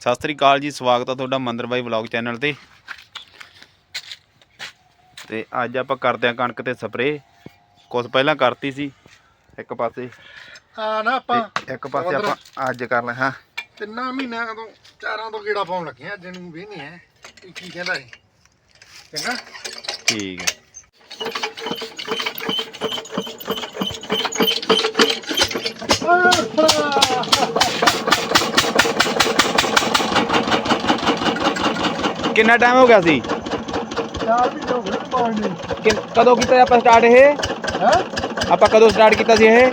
ਸਤਿ ਸ੍ਰੀ ਅਕਾਲ ਜੀ ਸਵਾਗਤ ਆ ਤੁਹਾਡਾ ਮੰਦਰ ਬਾਈ ਵਲੌਗ ਚੈਨਲ ਤੇ। ਤੇ ਅੱਜ ਆਪਾਂ ਕਰਦੇ ਆ ਕਣਕ ਤੇ ਸਪਰੇ ਕੁਝ ਪਹਿਲਾਂ ਕਰਤੀ ਸੀ ਇੱਕ ਪਾਸੇ। ਹਾਂ ਨਾ ਆਪਾਂ ਤੇ ਇੱਕ ਪਾਸੇ ਆਪਾਂ ਅੱਜ ਕਰ ਲੈ ਹਾਂ। ਤਿੰਨਾਂ ਮਹੀਨਿਆਂ ਤੋਂ ਚਾਰਾਂ ਤੋਂ ਕੀੜਾ ਪਾਉਣ ਲੱਗੇ ਆ ਅੱਜ ਨੂੰ ਵੀ ਨਹੀਂ ਹੈ ਕੀ ਕੀ ਕਹਿੰਦਾ ਇਹ? ਚੰਗਾ? ਠੀਕ ਹੈ। ਕਿੰਨਾ ਟਾਈਮ ਹੋ ਗਿਆ ਸੀ ਚਾਰ ਵੀ ਹੋ ਗਏ ਪਾਉਣ ਨੂੰ ਕਿ- ਕਦੋਂ ਕੀਤਾ ਆਪਾਂ ਸਟਾਰਟ ਇਹ ਹੈ ਆਪਾਂ ਕਦੋਂ ਸਟਾਰਟ ਕੀਤਾ ਸੀ ਇਹ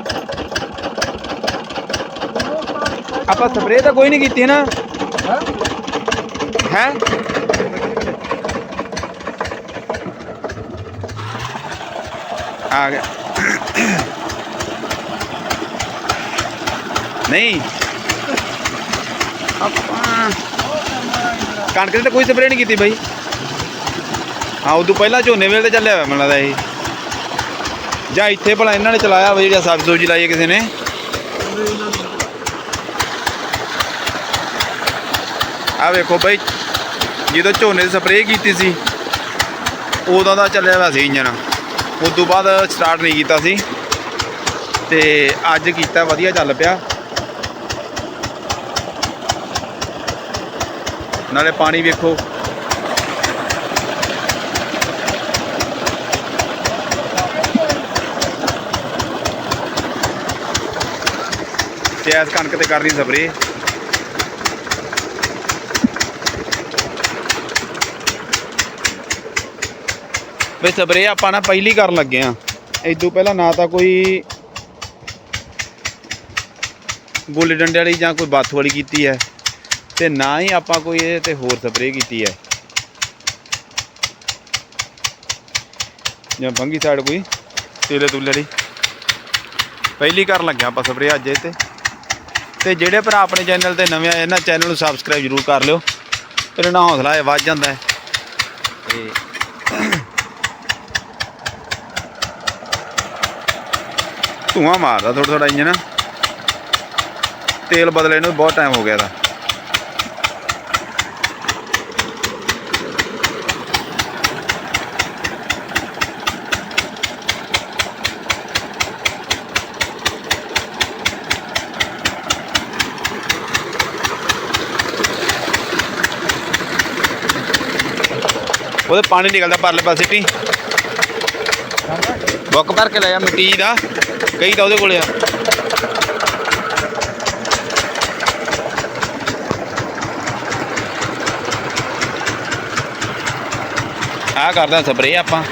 ਆਪਾਂ ਸਪਰੇਅ ਤਾਂ ਕੋਈ ਨਹੀਂ ਕੀਤੀ ਨਾ ਹੈ ਆ ਗਿਆ ਨਹੀਂ ਆਪਾਂ ਕਣਕ ਦੀ ਤਾਂ ਕੋਈ ਸਪਰੇਅ ਨਹੀਂ ਕੀਤੀ ਬਾਈ। ਹਾਂ, ਉਦੋਂ ਪਹਿਲਾਂ ਝੋਨੇ ਵੇਲੇ ਤੇ ਚੱਲਿਆ ਹੋਇਆ ਮੈਨੂੰ ਲੱਗਦਾ ਇਹ। ਜਾਂ ਇੱਥੇ ਭਲਾ ਇਹਨਾਂ ਨੇ ਚਲਾਇਆ ਹੋਵੇ, ਜਿਹੜੀ ਸਬਜ਼ੀ ਸੁਬਜ਼ੀ ਲਾਈ ਹੈ ਕਿਸੇ ਨੇ। ਆ ਵੇਖੋ ਬਾਈ, ਜਦੋਂ ਝੋਨੇ ਦੀ ਸਪਰੇਅ ਕੀਤੀ ਸੀ, ਉਦੋਂ ਦਾ ਚੱਲਿਆ ਹੋਇਆ ਸੀ ਇੰਜਨ ਉਸ ਤੋਂ ਬਾਅਦ ਸਟਾਰਟ ਨਹੀਂ ਕੀਤਾ ਸੀ। ਤੇ ਅੱਜ ਕੀਤਾ, ਵਧੀਆ ਚੱਲ ਪਿਆ। ਨਾਲੇ ਪਾਣੀ ਵੇਖੋ। ਤੇ ਐਸ ਕਣਕ ਤੇ ਕਰਨੀ ਸਪਰੇਅ। ਵੇ ਸਪਰੇਅ ਆਪਾਂ ਨਾ ਪਹਿਲੀ ਕਰਨ ਲੱਗੇ ਆ। ਇਦੋਂ ਪਹਿਲਾਂ ਨਾ ਤਾਂ ਕੋਈ ਗੁੱਲੀ ਡੰਡੇ ਵਾਲੀ ਜਾਂ ਕੋਈ ਬਾਥੂ ਵਾਲੀ ਕੀਤੀ ਹੈ। ਤੇ ਨਾ ਹੀ ਆਪਾਂ ਕੋਈ ਇਹਦੇ ਤੇ ਹੋਰ ਸਪਰੇਅ ਕੀਤੀ ਹੈ। ਜਾਂ ਬੰਗੀ ਸਾਈਡ ਕੋਈ? ਤੇਲੇ ਤੁਲੇ ਵਾਲੀ ਪਹਿਲੀ ਕਰਨ ਲੱਗਿਆ ਆਪਾਂ ਸਪਰੇਅ ਅੱਜ ਇਹ ਤੇ। ਤੇ ਜਿਹੜੇ ਭਰਾ ਆਪਣੇ ਚੈਨਲ ਤੇ ਨਵੇਂ ਆਏ ਨਾ ਚੈਨਲ ਨੂੰ ਸਬਸਕ੍ਰਾਈਬ ਜ਼ਰੂਰ ਕਰ ਲਿਓ। ਇਹਦੇ ਨਾਲ ਹੌਸਲਾ ਇਹ ਵੱਧ ਜਾਂਦਾ ਹੈ। ਤੇ ਧੂਆਂ ਮਾਰਦਾ ਥੋੜਾ ਥੋੜਾ ਇੰਜਨ ਤੇਲ ਬਦਲੇ ਨੂੰ ਬਹੁਤ ਟਾਈਮ ਹੋ ਗਿਆ ਦਾ ਉਹਦੇ ਪਾਣੀ ਨਿਕਲਦਾ ਪਰਲੇ ਪਾਸੇ ਟੀ। ਬੁੱਕ ਭਰ ਕੇ ਲੈ ਜਾ ਮਿੱਟੀ ਦਾ। ਕਈ ਤਾਂ ਉਹਦੇ ਕੋਲੇ ਆ। ਆ ਕਰਦਾ ਸਪਰੇ ਆਪਾਂ।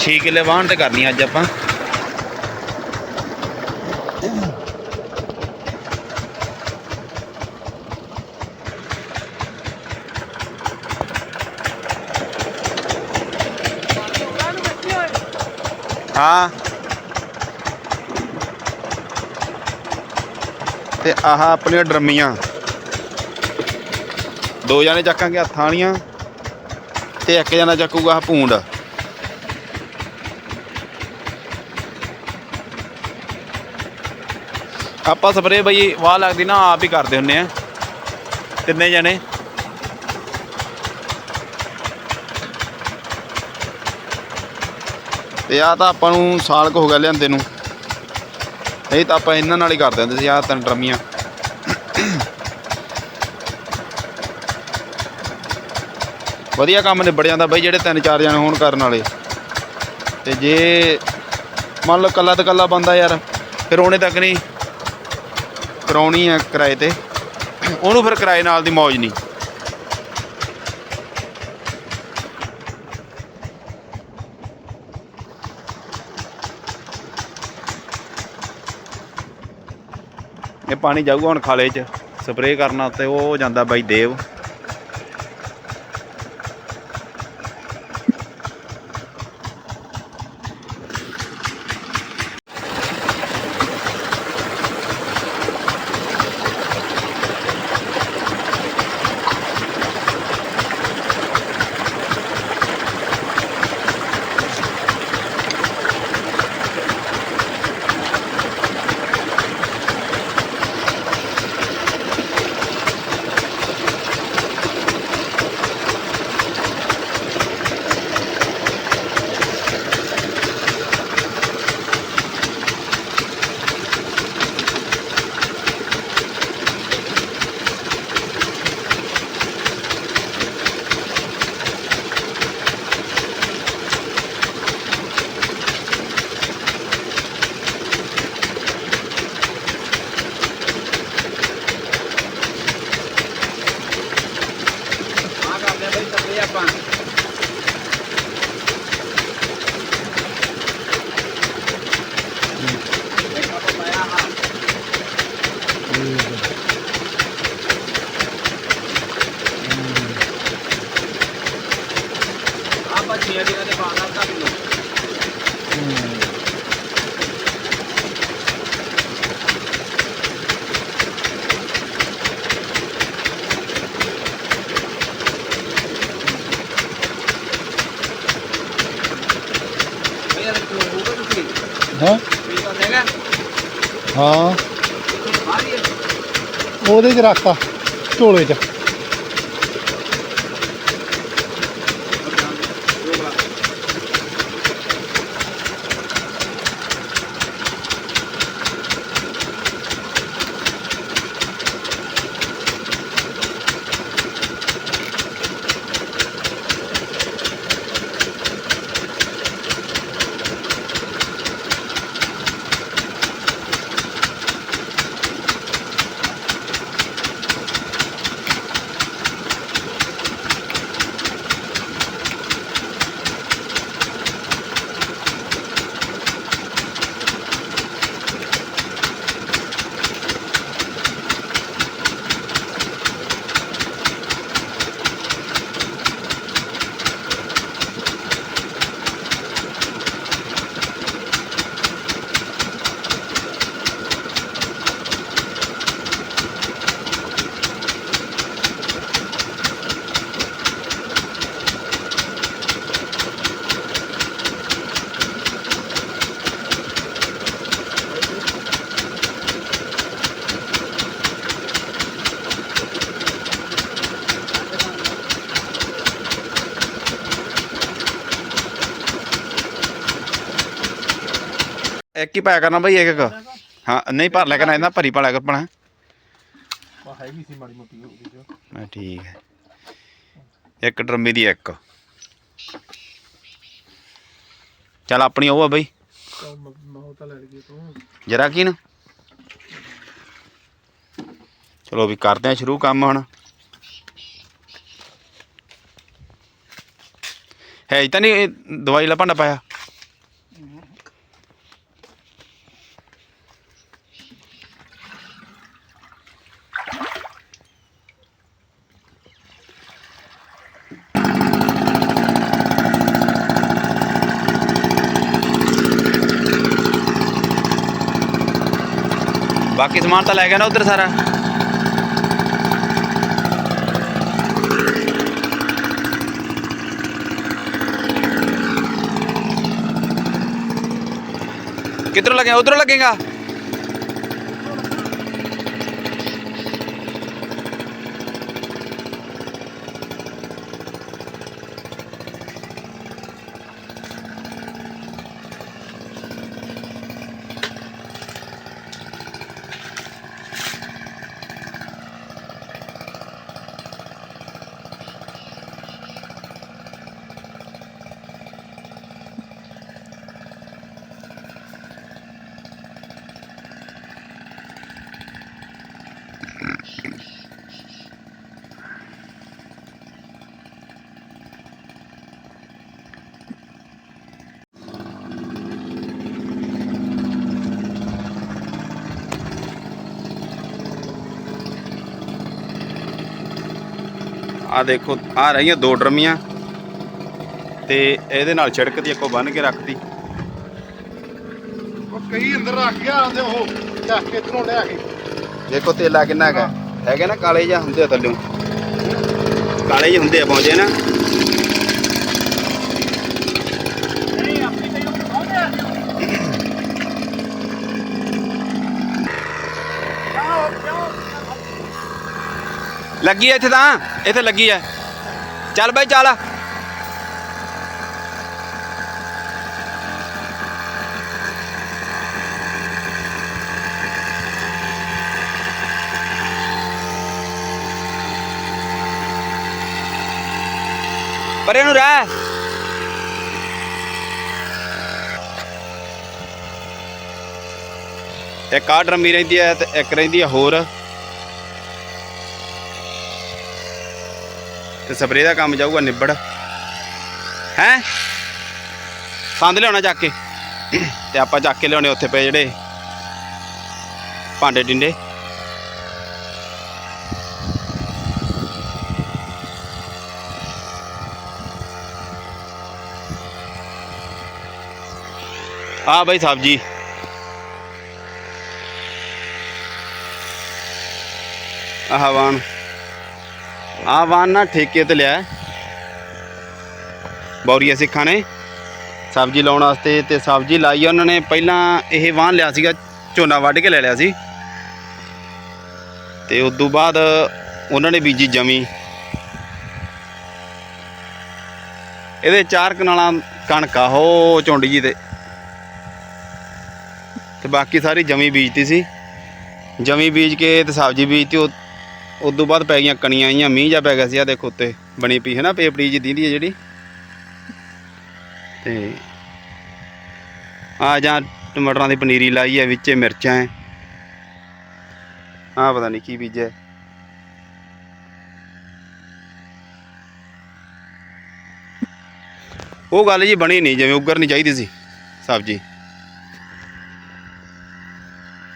6 ਕਿੱਲੇ ਵਾਹਣ ਤੇ ਕਰਨੀ ਅੱਜ ਆਪਾਂ। ਹਾਂ। ਤੇ ਆਹ ਆਪਣੀਆਂ ਡਰਮੀਆਂ। ਦੋ ਜਾਣੇ ਚੱਕਾਂਗੇ ਹੱਥਾਂ ਵਾਲੀਆਂ ਤੇ ਇੱਕ ਜਣਾ ਚੱਕੂਗਾ ਆਹ ਪੂੰਡ ਆਪਾਂ ਸਪਰੇ ਬਈ ਵਾਹ ਲੱਗਦੀ ਨਾ, ਆਪ ਹੀ ਕਰਦੇ ਹੁੰਨੇ ਆ। ਤਿੰਨੇ ਜਣੇ। ਤੇ ਆ ਤਾਂ ਆਪਾਂ ਨੂੰ ਸਾਲ ਕੁ ਹੋ ਗਿਆ ਲਿਆਂਦੇ ਨੂੰ। ਨਹੀਂ ਤਾਂ ਆਪਾਂ ਇਹਨਾਂ ਨਾਲ ਹੀ ਕਰ ਦਿੰਦੇ ਸੀ, ਆਹ ਤਿੰਨ ਡਰਮੀਆਂ। ਵਧੀਆ ਕੰਮ ਨਿਬੜ ਜਾਂਦਾ ਬਾਈ ਜਿਹੜੇ ਤਿੰਨ ਚਾਰ ਜਣੇ ਹੋਣ ਕਰਨ ਵਾਲੇ। ਤੇ ਜੇ ਮੰਨ ਲਓ ਕੱਲਾ ਤੇ ਕੱਲਾ ਬੰਦਾ ਯਾਰ, ਫਿਰ ਉਹਨੇ ਤੱਕ ਨਹੀਂ ਕਰਾਉਣੀ ਹੈ ਕਿਰਾਏ ਤੇ। ਉਹਨੂੰ ਫਿਰ ਕਿਰਾਏ ਨਾਲ ਦੀ ਮੌਜ ਨਹੀਂ। ਇਹ ਪਾਣੀ ਜਾਊਗਾ ਹੁਣ ਖਾਲੇ 'ਚ ਸਪਰੇਅ ਕਰਨਾ ਤੇ ਉਹ ਜਾਂਦਾ ਬਾਈ ਦੇਵ। Stefano. ਹੈ? ਹਾਂ। ਉਹਦੇ 'ਚ ਰੱਖਤਾ ਝੋਲੇ 'ਚ। ਇੱਕ ਹੀ ਪਾਇਆ ਕਰਨਾ ਬਈ ਇੱਕ ਇੱਕ। ਹਾਂ ਨਹੀਂ ਭਰ ਲਿਆ ਕਰਨਾ ਇਹਨਾਂ ਭਰੀ ਪਾ ਲਿਆ ਕਰ ਪਣਾ ਹੈਗੀ ਸੀ ਮਾੜੀ ਮੋਟੀ ਹੋਊਗੀ ਜੋ। ਮੈਂ ਠੀਕ ਹੈ। ਇੱਕ ਡਰਮੀ ਦੀ ਇੱਕ। ਚੱਲ ਆਪਣੀ ਉਹ ਆ ਬਈ। ਮੈਂ ਤਾਂ ਲੈ ਗਈ ਤੂੰ। ਜਰਾ ਕੀ ਨਾ। ਚਲੋ ਵੀ ਕਰਦੇ ਆ ਸ਼ੁਰੂ ਕੰਮ ਹੁਣ। ਹੈ ਤਾਂ ਨਹੀਂ ਦਵਾਈ ਵਾਲਾ ਭਾਂਡਾ ਪਾਇਆ ਬਾਕੀ ਸਮਾਨ ਤਾਂ ਲੈ ਗਿਆ ਨਾ ਉਧਰ ਸਾਰਾ। ਕਿੱਧਰੋਂ ਲੱਗੇਗਾ ਉਧਰੋਂ ਲੱਗੇਗਾ? ਆ ਦੇਖੋ ਆ ਰਹੀਆਂ ਦੋ ਡਰਮੀਆਂ ਤੇ ਇਹਦੇ ਨਾਲ ਛਿੜਕ ਦੀ ਇੱਕੋ ਬੰਨ ਕੇ ਰੱਖਤੀ। ਉਹ ਕਈ ਅੰਦਰ ਰੱਖ ਗਿਆ ਆਂਦੇ ਉਹ ਚੱਕ ਕੇ ਇਧਰੋਂ ਲਿਆ ਕੇ। ਦੇਖੋ ਤੇਲਾ ਕਿੰਨਾ ਹੈਗਾ ਹੈਗੇ ਨਾ ਕਾਲੇ ਜਿਹਾ ਹੁੰਦੇ ਆ ਥੱਲੋਂ। ਕਾਲੇ ਜਿਹੇ ਹੁੰਦੇ ਆ ਪਹੁੰਚੇ ਨਾ। ਲੱਗੀ ਐ ਇੱਥੇ ਤਾਂ? ਇੱਥੇ ਲੱਗੀ ਐ ਚੱਲ ਬਾਈ, ਚੱਲ। ਪਰੇ ਨੂੰ ਰਹਿ। ਇੱਕ ਆ ਡਰਮੀ ਰਹਿੰਦੀ ਹੈ ਤੇ ਇੱਕ ਰਹਿੰਦੀ ਹੈ ਹੋਰ। ਤੇ ਸਪਰੇ ਦਾ ਕੰਮ ਜਾਊਗਾ ਨਿਬੜ। ਹੈ? ਸੰਦ ਲਿਆਉਣਾ ਚੱਕ ਕੇ। ਤੇ ਆਪਾਂ ਚੱਕ ਕੇ ਲਿਆਉਣੇ ਉੱਥੇ ਪਏ ਜਿਹੜੇ ਭਾਂਡੇ ਡਿੰਡੇ। ਆ ਬਈ ਜੀ ਆਹ ਵਾਣ ਆ ਵਾਨ ਨਾ ਠੇਕੇ ਤੇ ਲਿਆ ਬੌਰੀਆ ਸਿੱਖਾਂ ਨੇ ਸਬਜ਼ੀ ਲਾਉਣ ਵਾਸਤੇ ਤੇ ਸਬਜ਼ੀ ਲਾਈ ਉਹਨਾਂ ਨੇ ਪਹਿਲਾਂ ਇਹ ਵਾਹਨ ਲਿਆ ਸੀਗਾ, ਝੋਨਾ ਵੱਢ ਕੇ ਲੈ ਲਿਆ ਸੀ। ਤੇ ਉਸ ਤੋਂ ਬਾਅਦ ਉਹਨਾਂ ਨੇ ਬੀਜੀ ਜਮੀ। ਇਹਦੇ ਚਾਰ ਕਨਾਲਾਂ ਕਣਕ ਆ, ਹੋ ਝੁੰਡ ਜੀ ਤੇ। ਤੇ ਬਾਕੀ ਸਾਰੀ ਜਮੀ ਬੀਜਤੀ ਸੀ। ਜਮੀ ਬੀਜ ਕੇ ਤੇ ਸਬਜ਼ੀ ਬੀਜਤੀ, ਉਹ ਉਸ ਤੋਂ ਬਾਅਦ ਪੈ ਗਈਆਂ ਕਣੀਆਂ ਆਈਆਂ, ਮੀਂਹ ਜਾ ਪੈ ਗਿਆ ਸੀ ਆ ਦੇਖੋ ਉੱਤੇ ਬਣੀ ਪਈ ਹੈ ਨਾ, ਪੇਪੜੀ ਜੀ ਦੀਂਦੀ ਹੈ ਜਿਹੜੀ। ਤੇ ਆ ਜਾਂ ਟਮਾਟਰਾਂ ਦੀ ਪਨੀਰੀ ਲਾਈ ਹੈ, ਵਿੱਚੇ ਮਿਰਚਾਂ ਹੈ। ਆ ਪਤਾ ਨਹੀਂ ਕੀ ਬੀਜਿਆ। ਉਹ ਗੱਲ ਜੀ ਬਣੀ ਨਹੀਂ, ਜਿਵੇਂ ਉੱਗਰ ਚਾਹੀਦੀ ਸੀ, ਸਬਜ਼ੀ।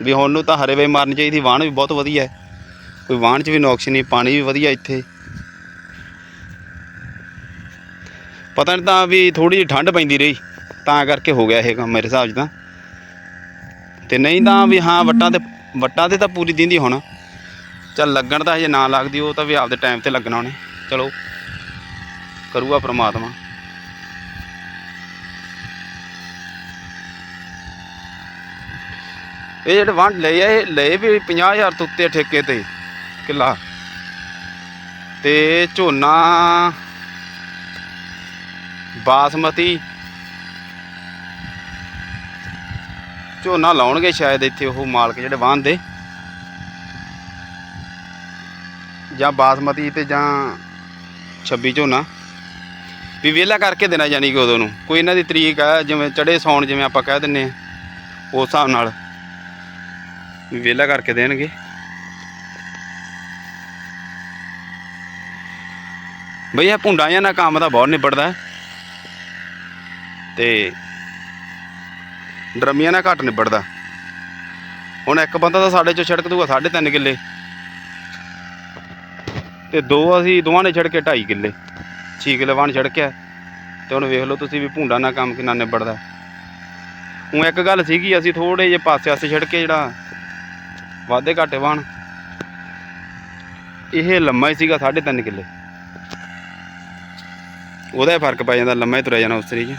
ਵੀ ਹੁਣ ਨੂੰ ਤਾਂ ਹਰੇ ਵੇ ਮਾਰਨੀ ਚਾਹੀਦੀ ਵਾਣ ਵੀ ਬਹੁਤ ਵਧੀਆ ਹੈ। ਕੋਈ ਵਾਹਣ 'ਚ ਵੀ ਨੁਕਸ ਨਹੀਂ, ਪਾਣੀ ਵੀ ਵਧੀਆ ਇੱਥੇ। ਪਤਾ ਨਹੀਂ ਤਾਂ ਵੀ ਥੋੜੀ ਜਿਹੀ ਠੰਡ ਪੈਂਦੀ ਰਹੀ, ਤਾਂ ਕਰਕੇ ਹੋ ਗਿਆ ਇਹ ਕੰਮ ਮੇਰੇ ਹਿਸਾਬ 'ਚ ਤਾਂ। ਤੇ ਨਹੀਂ ਤਾਂ ਵੀ ਹਾਂ, ਵੱਟਾਂ ਤੇ ਵੱਟਾਂ ਤੇ ਤਾਂ ਪੂਰੀ ਦਿੰਦੀ ਹੁਣ। ਚੱਲ ਲੱਗਣ ਤਾਂ ਹਜੇ ਨਾ ਲੱਗਦੀ, ਉਹ ਤਾਂ ਵੀ ਆਪਦੇ ਟਾਈਮ ਤੇ ਲੱਗਣਾ ਉਹਨੇ। ਚਲੋ, ਕਰੂਗਾ ਪ੍ਰਮਾਤਮਾ। ਇਹ ਜਿਹੜੇ ਵੰਡ ਲਏ ਆ, ਇਹ ਲਏ ਵੀ 50000 ਤੋਂ ਉੱਤੇ ਠੇਕੇ ਤੇ। ਕਿੱਲਾ। ਤੇ ਝੋਨਾ, ਬਾਸਮਤੀ। ਝੋਨਾ ਲਾਉਣਗੇ ਸ਼ਾਇਦ ਇੱਥੇ ਉਹ ਮਾਲਕ ਜਿਹੜੇ ਵਾਹਨ ਦੇ। ਜਾਂ ਬਾਸਮਤੀ ਤੇ ਜਾਂ 26 ਝੋਨਾ। ਵੀ ਵਿਹਲਾ ਕਰਕੇ ਦੇਣਾ ਜਾਨੀ ਕਿ ਉਦੋਂ ਨੂੰ। ਕੋਈ ਇਹਨਾਂ ਦੀ ਤਰੀਕ ਹੈ ਜਿਵੇਂ ਚੜੇ ਸੌਣ ਜਿਵੇਂ ਆਪਾਂ ਕਹਿ ਦਿੰਨੇ ਆ, ਉਸ ਹਿਸਾਬ ਨਾਲ। ਵੀ ਵਿਹਲਾ ਕਰਕੇ ਦੇਣਗੇ। ਬਈ ਇਹ ਭੁੰਡਾਂ ਜਾਂ ਨਾ ਕੰਮ ਤਾਂ ਬਹੁਤ ਨਿਬੜਦਾ ਹੈ। ਤੇ ਡਰਮੀਆਂ ਨਾਲ ਘੱਟ ਨਿਬੜਦਾ। ਹੁਣ ਇੱਕ ਬੰਦਾ ਤਾਂ ਸਾਡੇ ਚੋਂ ਛਿੜਕ ਦੂਗਾ 3.5 ਕਿੱਲੇ। ਤੇ ਦੋ ਅਸੀਂ ਦੋਵਾਂ ਨੇ ਛਿੜਕੇ 2.5 ਕਿੱਲੇ। 6 ਕਿੱਲੇ ਵਾਣ ਛਿੜਕਿਆ। ਤੇ ਹੁਣ ਵੇਖ ਲਓ ਤੁਸੀਂ ਵੀ ਭੁੰਡਾ ਨਾਲ ਕੰਮ ਕਿੰਨਾ ਨਿਬੜਦਾ ਉਹ ਇੱਕ ਗੱਲ ਸੀਗੀ, ਅਸੀਂ ਥੋੜੇ ਜਿਹੇ ਪਾਸੇ ਆਸੇ ਛਿੜਕੇ ਜਿਹੜਾ ਵਾਧੇ ਘਾਟੇ ਵਾਣ ਇਹ ਲੰਮਾ ਹੀ ਸੀਗਾ 3.5 ਕਿੱਲੇ। ਉਹਦਾ ਹੀ ਫ਼ਰਕ ਪੈ ਜਾਂਦਾ, ਲੰਮਾ ਹੀ ਤੁਰਿਆ ਜਾਣਾ ਉਸ ਤਰੀ 'ਚ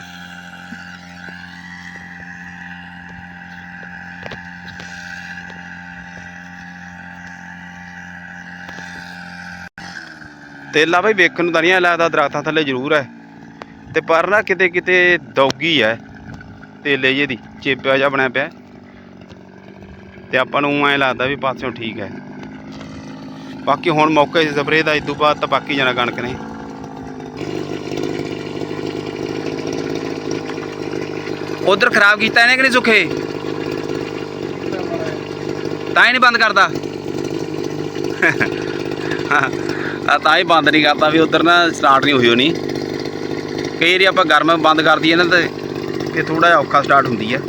ਤੇਲਾ ਬਈ, ਵੇਖਣ ਨੂੰ ਤਾਂ ਨਹੀਂ ਲੱਗਦਾ, ਦਰਖਤਾਂ ਥੱਲੇ ਜ਼ਰੂਰ ਹੈ ਤੇ ਪਰ ਨਾ ਕਿਤੇ ਕਿਤੇ ਦੌਗੀ ਹੈ ਤੇਲੇ ਜਿਹੇ ਦੀ, ਚੇਪਿਆ ਜਿਹਾ ਬਣਿਆ ਪਿਆ। ਤੇ ਆਪਾਂ ਨੂੰ ਐਂ ਲੱਗਦਾ ਵੀ ਪਾਸਿਓਂ ਠੀਕ ਹੈ ਬਾਕੀ ਹੁਣ ਮੌਕੇ ਸੀ ਸਪਰੇਅ ਦਾ ਇਸ ਤੋਂ ਬਾਅਦ ਤਾਂ ਬਾਕੀ ਜਾਣਾ ਕਣਕ ਨੇ। ਉਧਰ ਖਰਾਬ ਕੀਤਾ ਇਹਨੇ ਕਿ ਨਹੀਂ ਸੁੱਖੇ? ਤਾਂ ਹੀ ਨਹੀਂ ਬੰਦ ਕਰਦਾ। ਆ ਤਾਂ ਹੀ ਬੰਦ ਨਹੀਂ ਕਰਦਾ ਵੀ ਉਧਰ ਨਾ ਸਟਾਰਟ ਨਹੀਂ ਹੋਈ ਹੋਣੀ। ਕਈ ਵਾਰੀ ਆਪਾਂ ਗਰਮ ਬੰਦ ਕਰ ਦਈਏ ਨਾ ਤੇ ਇਹ ਥੋੜਾ ਜਿਹਾ ਔਖਾ ਸਟਾਰਟ ਹੁੰਦੀ ਹੈ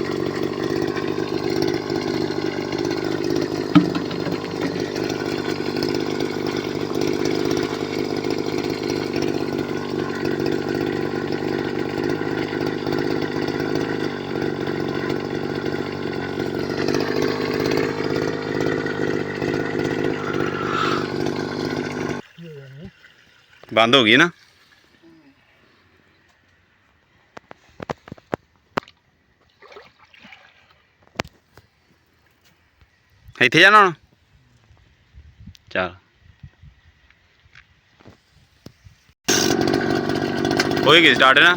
ਬੰਦ ਹੋ ਗਈ ਨਾ? ਇੱਥੇ ਜਾਣਾ ਹੁਣ? ਚੱਲ। ਹੋਈ ਗਈ ਸਟਾਰਟ ਨਾ?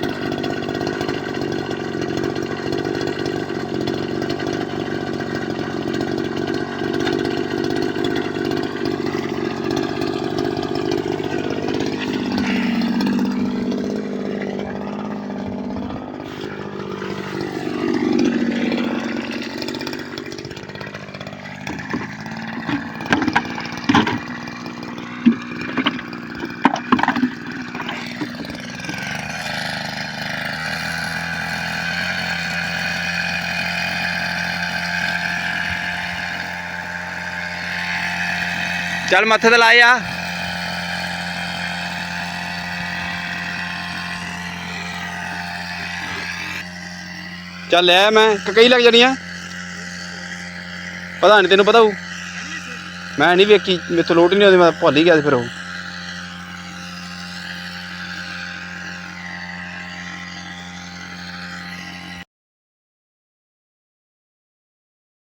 ਚੱਲ ਮੱਥੇ ਤੇ ਲਾਏ ਆ। ਚੱਲ ਲੈ ਮੈਂ ਕਈ ਲੱਗ ਜਾਣੀਆਂ ਪਤਾ ਨਹੀਂ ਤੈਨੂੰ ਪਤਾ ਹੋਊ। ਮੈਂ ਨਹੀਂ ਵੇਖੀ, ਮੇਥੋਂ ਲੋਟ ਨਹੀਂ ਆਉਂਦੀ, ਮੈਂ ਭੁੱਲ ਹੀ ਗਿਆ ਸੀ ਫਿਰ ਉਹ।